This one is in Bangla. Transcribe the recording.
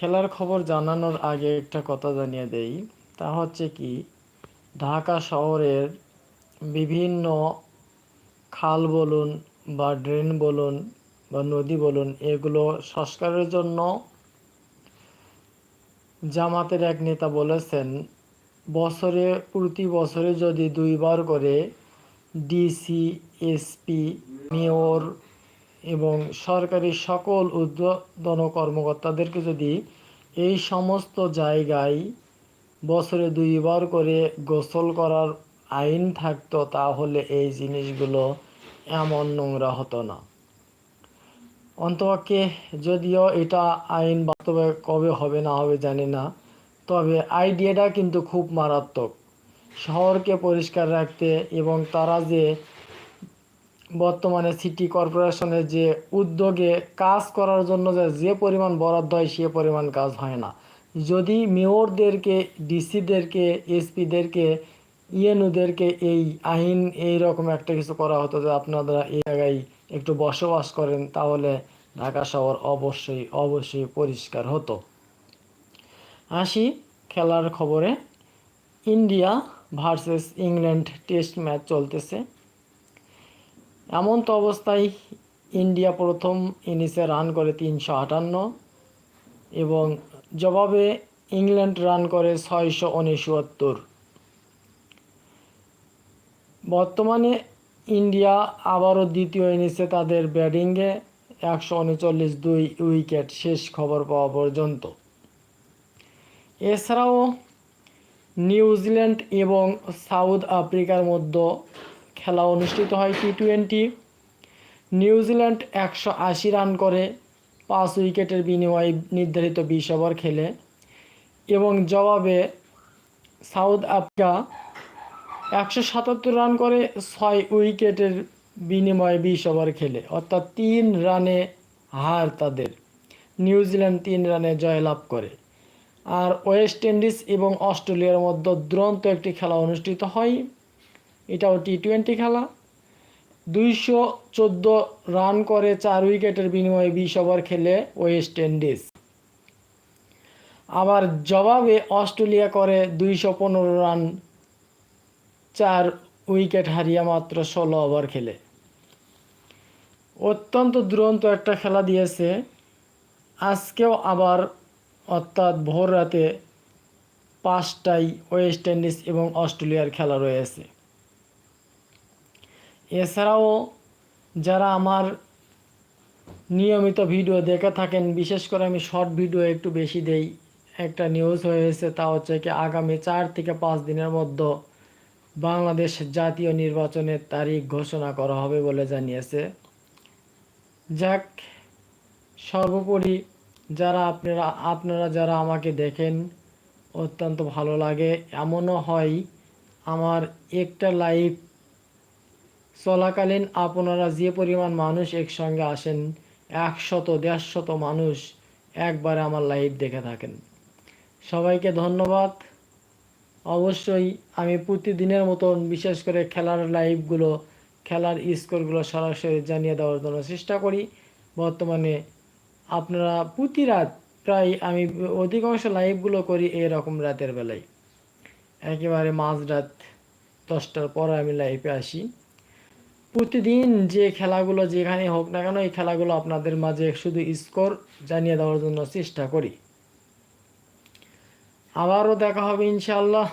খেলার খবর জানানোর আগে একটা কথা জানিয়ে দেই। তা হচ্ছে কি, ঢাকা শহরের বিভিন্ন খাল বলুন বা ড্রেন বলুন বা নদী বলুন, এগুলো সংস্কারের জন্য জামাতের এক নেতা বলেছেন, বছরে, প্রতি বছরে যদি দুইবার করে ডিসি, এসপি, মেয়র এবং সরকারি সকল ঊর্ধ্বতন কর্মকর্তাদেরকে যদি এই সমস্ত জায়গায় বছরে দুইবার করে গোসল করার আইন থাকতো, তাহলে এই জিনিসগুলো এমন নোংরা হতো না। অন্তপক্ষে যদিও এটা আইন বাস্তবে কবে হবে না হবে জানি না, তবে আইডিয়াটা কিন্তু খুব মারাত্মক। শহরকে পরিষ্কার রাখতে এবং তারা যে বর্তমানে সিটি কর্পোরেশনের যে উদ্যোগে কাজ করার জন্য যে পরিমাণ বরাদ্দ হয় সে পরিমাণ কাজ হয় না। যদি মেয়রদেরকে, ডিসিদেরকে, এসপিদেরকে ইএনউদেরকে এই আইন এই রকম একটা কিছু করা হতো যে, আপনারা এই জায়গায় একটু বসবাস করেন, তাহলে ঢাকা শহর অবশ্যই অবশ্যই পরিষ্কার হতো। আসি খেলার খবরে। India versus England test match চলতেছে। এমন তো অবস্থায় ইন্ডিয়া প্রথম ইনিংসে রান করে তিনশো আটান্ন এবং জবাবে ইংল্যান্ড রান করে ছয়শো উনসত্তর। বর্তমানে ইন্ডিয়া আবারও দ্বিতীয় ইনিংসে তাদের ব্যাটিংয়ে একশো উনচল্লিশ দুই উইকেট শেষ খবর পাওয়া পর্যন্ত। এছাড়াও নিউজিল্যান্ড এবং সাউথ আফ্রিকার মধ্যে খেলা অনুষ্ঠিত হয় টি টোয়েন্টি নিউজিল্যান্ড একশো আশি রান করে, পাঁচ উইকেটের বিনিময়ে নির্ধারিত বিশ ওভার খেলে। এবং জবাবে সাউথ আফ্রিকা একশো সাতাত্তর রান করে, ছয় উইকেটের বিনিময়ে বিশ ওভার খেলে। অর্থাৎ তিন রানে হার তাদের। নিউজিল্যান্ড তিন রানে জয়লাভ করে। আর ওয়েস্ট ইন্ডিজ এবং অস্ট্রেলিয়ার মধ্যে দুরন্ত একটি খেলা অনুষ্ঠিত হয়। এটাও টি টোয়েন্টি খেলা। দুইশো চোদ্দ রান করে চার উইকেটের বিনিময়ে বিশ ওভার খেলে ওয়েস্ট ইন্ডিজ আবার জবাবে অস্ট্রেলিয়া করে দুইশো পনেরো রান চার উইকেট হারিয়ে মাত্র ষোলো ওভার খেলে। অত্যন্ত দুরন্ত একটা খেলা দিয়েছে। আজকেও আবার অর্থাৎ ভোর রাতে পাঁচটায় ওয়েস্ট ইন্ডিজ এবং অস্ট্রেলিয়ার খেলা রয়েছে। এছাড়াও যারা আমার নিয়মিত ভিডিও দেখে থাকেন, বিশেষ করে আমি শর্ট ভিডিও একটু বেশি দেই, একটা নিউজ হয়েছে তা হচ্ছে কি আগামী চার থেকে পাঁচ দিনের মধ্যে বাংলাদেশ জাতীয় নির্বাচনের তারিখ ঘোষণা করা হবে বলে জানিয়েছে। যাক, সর্বোপরি যারা আপনারা আপনারা যারা আমাকে দেখেন, অত্যন্ত ভালো লাগে। এমনও হয়, আমার একটা লাইভ চলাকালীন আপনারা যে পরিমাণ মানুষ একসঙ্গে আসেন, একশত, দেড়শত মানুষ একবারে আমার লাইভ দেখে থাকেন। সবাইকে ধন্যবাদ। অবশ্যই আমি প্রতিদিনের মতন বিশেষ করে খেলার লাইভগুলো খেলার স্কোরগুলো সরাসরি জানিয়ে দেওয়ার জন্য চেষ্টা করি। বর্তমানে আপনারা প্রতি রাত প্রায় আমি অধিকাংশ লাইভগুলো করি এরকম রাতের বেলায়। একেবারে মাঝরাত দশটার পর আমি লাইভে আসি। প্রতিদিন যে খেলাগুলো যেখানে হোক না কেন, এই খেলাগুলো আপনাদের মাঝে শুধু স্কোর জানিয়ে দেওয়ার জন্য চেষ্টা করি। আবারও দেখা হবে ইনশাআল্লাহ।